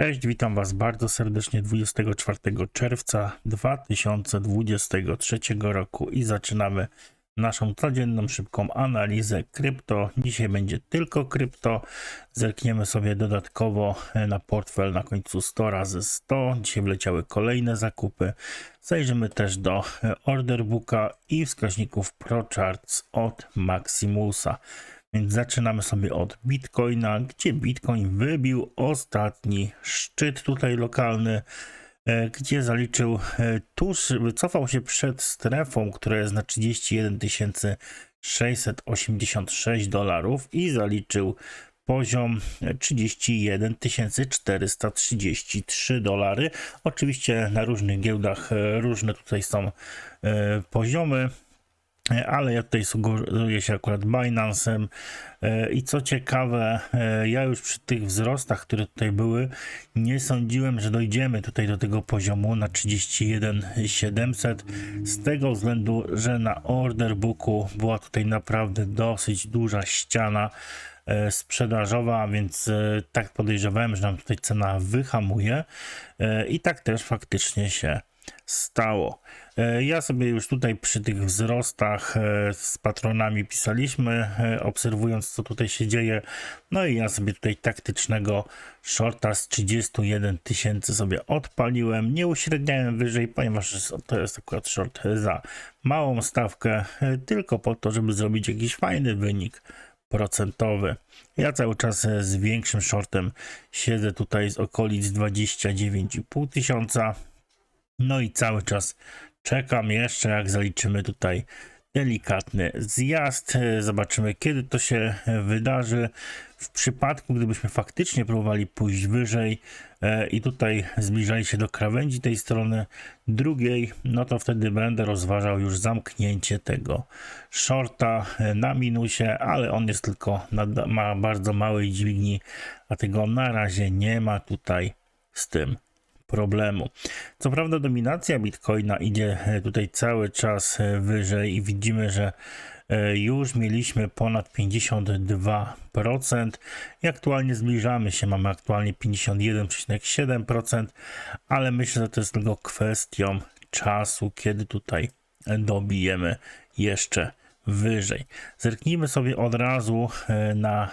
Cześć, witam Was bardzo serdecznie 24 czerwca 2023 roku i zaczynamy naszą codzienną szybką analizę krypto. Dzisiaj będzie tylko krypto. Zerkniemy sobie dodatkowo na portfel na końcu 100 razy 100. Dzisiaj wleciały kolejne zakupy. Zajrzymy też do order booka i wskaźników ProCharts od Maximusa. Więc zaczynamy sobie od Bitcoina, gdzie Bitcoin wybił ostatni szczyt tutaj lokalny, e, gdzie zaliczył e, tuż, wycofał się przed strefą, która jest na 31 686 dolarów i zaliczył poziom 31 433 dolary. Oczywiście na różnych giełdach e, różne tutaj są poziomy ale ja tutaj sugeruję się akurat Binance'em e, i co ciekawe, e, ja już przy tych wzrostach, które tutaj były, nie sądziłem, że dojdziemy tutaj do tego poziomu na 31 700 z tego względu, że na order booku była tutaj naprawdę dosyć duża ściana e, sprzedażowa, więc tak podejrzewałem, że nam tutaj cena wyhamuje i tak też faktycznie się stało. E, ja sobie już tutaj przy tych wzrostach e, z patronami pisaliśmy, e, obserwując co tutaj się dzieje. No i ja sobie tutaj taktycznego shorta z 31 tysięcy sobie odpaliłem. Nie uśredniałem wyżej, ponieważ to jest akurat short za małą stawkę, tylko po to, żeby zrobić jakiś fajny wynik procentowy. Ja cały czas z większym shortem siedzę tutaj z okolic 29,5 tysiąca. No i cały czas czekam jeszcze, jak zaliczymy tutaj delikatny zjazd. Zobaczymy, kiedy to się wydarzy. W przypadku, gdybyśmy faktycznie próbowali pójść wyżej e, i tutaj zbliżali się do krawędzi tej strony drugiej, no to wtedy będę rozważał już zamknięcie tego shorta na minusie, ale on jest tylko, na, ma bardzo małej dźwigni, dlatego na razie nie ma tutaj z tym problemu. Co prawda dominacja Bitcoina idzie e, tutaj cały czas e, wyżej i widzimy, że e, już mieliśmy ponad 52% i aktualnie zbliżamy się, mamy aktualnie 51,7%, ale myślę, że to jest tylko kwestią czasu, kiedy tutaj dobijemy jeszcze wyżej. Zerknijmy sobie od razu na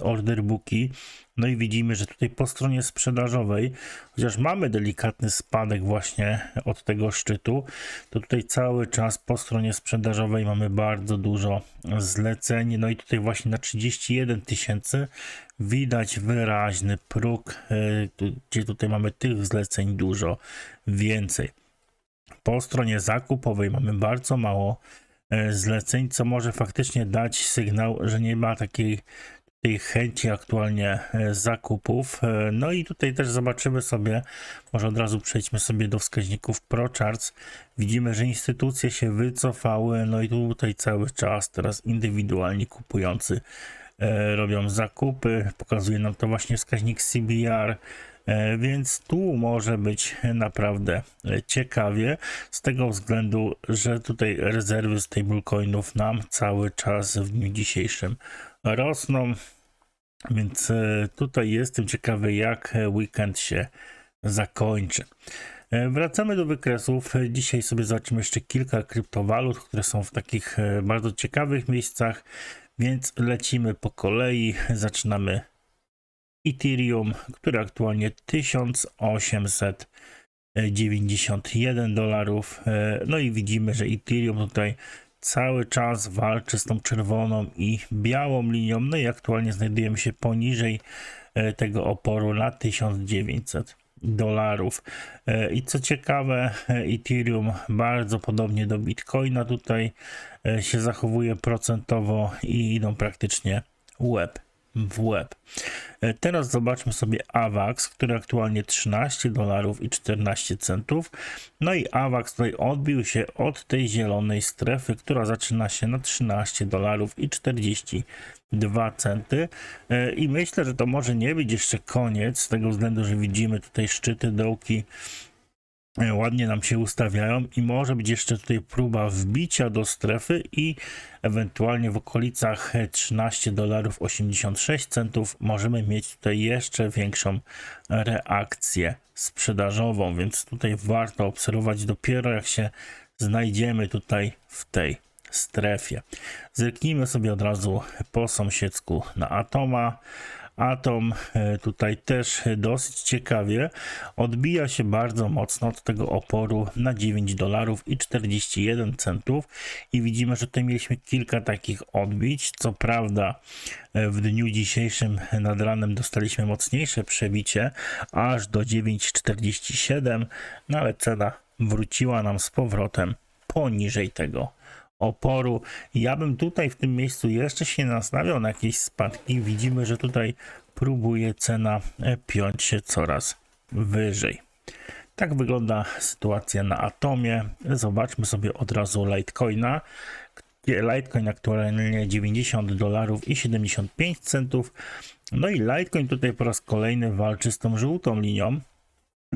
order booki no i widzimy, że tutaj po stronie sprzedażowej, chociaż mamy delikatny spadek właśnie od tego szczytu, to tutaj cały czas po stronie sprzedażowej mamy bardzo dużo zleceń. No i tutaj właśnie na 31 tysięcy widać wyraźny próg, e, gdzie tutaj mamy tych zleceń dużo więcej. Po stronie zakupowej mamy bardzo mało e, zleceń, co może faktycznie dać sygnał, że nie ma takiej tej chęci aktualnie e, zakupów. E, no i tutaj też zobaczymy sobie, może od razu przejdźmy sobie do wskaźników ProCharts. Widzimy, że instytucje się wycofały, no i tutaj cały czas teraz indywidualni kupujący e, robią zakupy. Pokazuje nam to właśnie wskaźnik CBR. Więc tu może być naprawdę ciekawie, z tego względu, że tutaj rezerwy stablecoinów nam cały czas w dniu dzisiejszym rosną. Więc e, tutaj jestem ciekawy, jak weekend się zakończy. E, wracamy do wykresów. Dzisiaj sobie zobaczymy jeszcze kilka kryptowalut, które są w takich e, bardzo ciekawych miejscach, więc lecimy po kolei. Zaczynamy Ethereum, które aktualnie 1891 dolarów. No i widzimy, że Ethereum tutaj cały czas walczy z tą czerwoną i białą linią. No i aktualnie znajdujemy się poniżej e, tego oporu na 1900 dolarów. E, I co ciekawe, e, Ethereum bardzo podobnie do Bitcoina tutaj się zachowuje procentowo i idą praktycznie web w web. E, teraz zobaczmy sobie AVAX, który aktualnie 13 dolarów i 14 centów. No i AVAX tutaj odbił się od tej zielonej strefy, która zaczyna się na 13 dolarów i 42 centy. E, I myślę, że to może nie być jeszcze koniec, z tego względu, że widzimy tutaj szczyty dołki e, ładnie nam się ustawiają i może być jeszcze tutaj próba wbicia do strefy i ewentualnie w okolicach 13 dolarów 86 centów możemy mieć tutaj jeszcze większą reakcję sprzedażową, więc tutaj warto obserwować dopiero jak się znajdziemy tutaj w tej strefie. Zerknijmy sobie od razu po sąsiedzku na Atoma. Atom e, tutaj też dosyć ciekawie odbija się bardzo mocno od tego oporu na 9 dolarów i 41 centów i widzimy, że tutaj mieliśmy kilka takich odbić. Co prawda e, w dniu dzisiejszym nad ranem dostaliśmy mocniejsze przebicie aż do 9,47, no ale cena wróciła nam z powrotem poniżej tego oporu. Ja bym tutaj w tym miejscu jeszcze się nastawiał na jakieś spadki. Widzimy, że tutaj próbuje cena e, piąć się coraz wyżej. Tak wygląda sytuacja na Atomie. Zobaczmy sobie od razu Litecoina. Litecoin aktualnie 90 dolarów i 75 centów. No i Litecoin tutaj po raz kolejny walczy z tą żółtą linią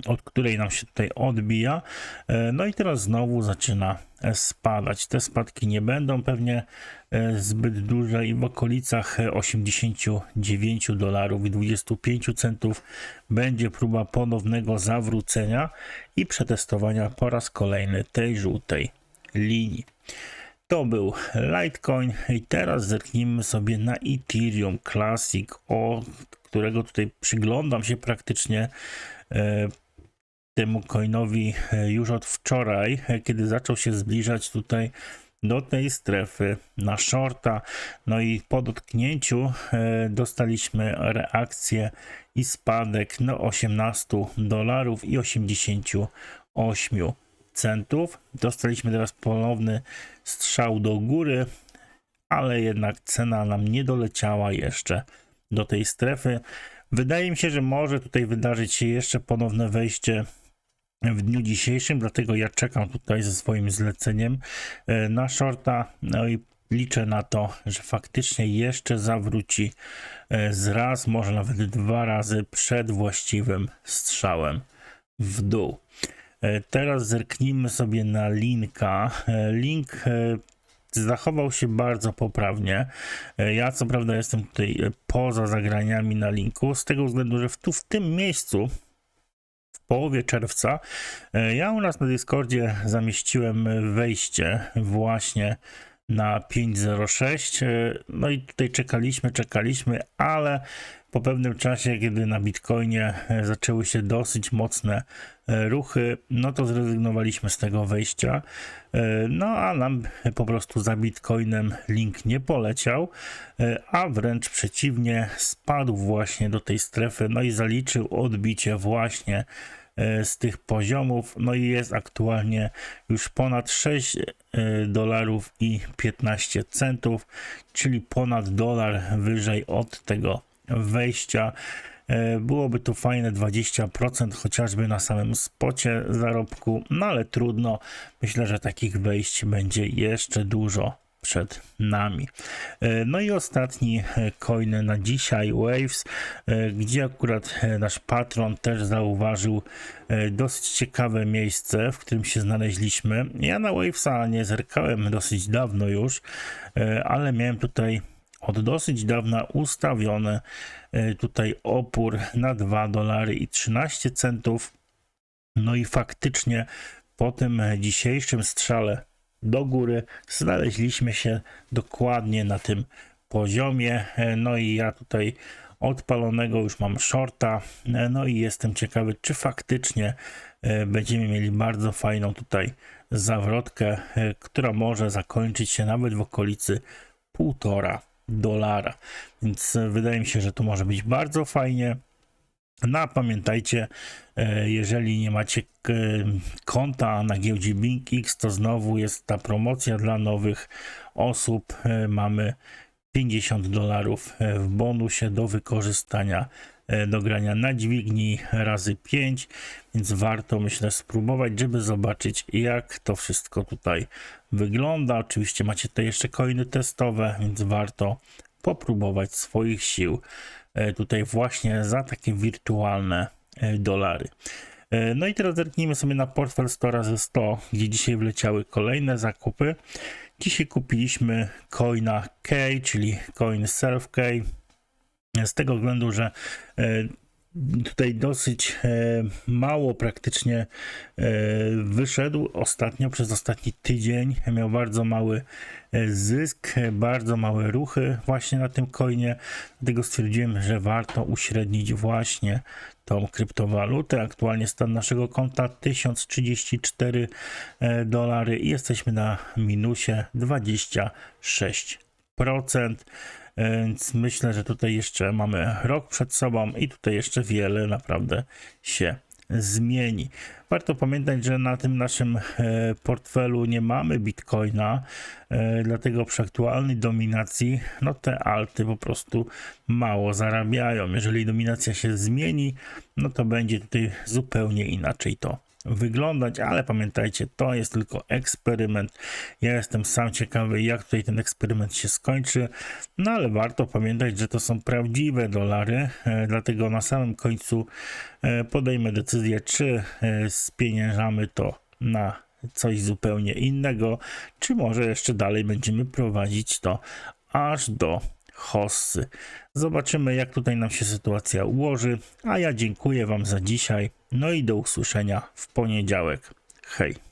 od której nam się tutaj odbija. E, no i teraz znowu zaczyna spadać. Te spadki nie będą pewnie e, zbyt duże i w okolicach 89 dolarów i 25 centów będzie próba ponownego zawrócenia i przetestowania po raz kolejny tej żółtej linii. To był Litecoin i teraz zerknijmy sobie na Ethereum Classic, o którego tutaj przyglądam się praktycznie temu coinowi e, już od wczoraj, e, kiedy zaczął się zbliżać tutaj do tej strefy na shorta. No i po dotknięciu e, dostaliśmy reakcję i spadek no 18 dolarów i 88 centów. Dostaliśmy teraz ponowny strzał do góry, ale jednak cena nam nie doleciała jeszcze do tej strefy. Wydaje mi się, że może tutaj wydarzyć się jeszcze ponowne wejście w dniu dzisiejszym, dlatego ja czekam tutaj ze swoim zleceniem e, na shorta, no i liczę na to, że faktycznie jeszcze zawróci e, z raz, może nawet dwa razy przed właściwym strzałem w dół. E, teraz zerknijmy sobie na linka. Link zachował się bardzo poprawnie. Ja co prawda jestem tutaj poza zagraniami na linku, z tego względu, że tu w tym miejscu połowie czerwca. E, ja u nas na Discordzie zamieściłem wejście właśnie na 5.06. E, no i tutaj czekaliśmy, czekaliśmy, ale po pewnym czasie, kiedy na Bitcoinie e, zaczęły się dosyć mocne ruchy, no to zrezygnowaliśmy z tego wejścia. No a nam po prostu za Bitcoinem link nie poleciał, a wręcz przeciwnie, spadł właśnie do tej strefy, no i zaliczył odbicie właśnie E, z tych poziomów. No i jest aktualnie już ponad 6 e, dolarów i 15 centów, czyli ponad dolar wyżej od tego wejścia. E, byłoby tu fajne 20% chociażby na samym spocie zarobku, no ale trudno. Myślę, że takich wejść będzie jeszcze dużo przed nami. E, no i ostatni e, coin na dzisiaj, Waves, e, gdzie akurat nasz patron też zauważył dosyć ciekawe miejsce, w którym się znaleźliśmy. Ja na Wavesa nie zerkałem dosyć dawno już, ale miałem tutaj od dosyć dawna ustawiony tutaj opór na 2 dolary i 13 centów. No i faktycznie po tym dzisiejszym strzale do góry. Znaleźliśmy się dokładnie na tym poziomie. E, no i ja tutaj odpalonego już mam shorta. E, no i jestem ciekawy, czy faktycznie e, będziemy mieli bardzo fajną tutaj zawrotkę, która może zakończyć się nawet w okolicy półtora dolara. Więc wydaje mi się, że to może być bardzo fajnie. No a pamiętajcie, e, jeżeli nie macie e, konta na giełdzie BinkX, to znowu jest ta promocja dla nowych osób. E, mamy 50 dolarów w bonusie do wykorzystania do grania na dźwigni razy 5, więc warto myślę spróbować, żeby zobaczyć jak to wszystko tutaj wygląda. Oczywiście macie tutaj jeszcze coiny testowe, więc warto popróbować swoich sił tutaj właśnie za takie wirtualne e, dolary. E, No i teraz zerknijmy sobie na portfel 100 razy 100, gdzie dzisiaj wleciały kolejne zakupy. Dzisiaj kupiliśmy coina K, czyli coin Self K. Z tego względu, że e, tutaj dosyć e, mało praktycznie e, wyszedł ostatnio, przez ostatni tydzień. Miał bardzo mały e, zysk, bardzo małe ruchy właśnie na tym coinie. Dlatego stwierdziłem, że warto uśrednić właśnie tą kryptowalutę. Aktualnie stan naszego konta 1034 e, dolary i jesteśmy na minusie 26%. E, Więc myślę, że tutaj jeszcze mamy rok przed sobą i tutaj jeszcze wiele naprawdę się zmieni. Warto pamiętać, że na tym naszym e, portfelu nie mamy bitcoina, e, dlatego przy aktualnej dominacji no te alty po prostu mało zarabiają. Jeżeli dominacja się zmieni, no to będzie tutaj zupełnie inaczej to wyglądać, ale pamiętajcie, to jest tylko eksperyment. Ja jestem sam ciekawy, jak tutaj ten eksperyment się skończy, no ale warto pamiętać, że to są prawdziwe dolary, e, dlatego na samym końcu e, podejmę decyzję, czy e, spieniężamy to na coś zupełnie innego, czy może jeszcze dalej będziemy prowadzić to aż do hossy. Zobaczymy, jak tutaj nam się sytuacja ułoży, a ja dziękuję Wam za dzisiaj, no i do usłyszenia w poniedziałek. Hej!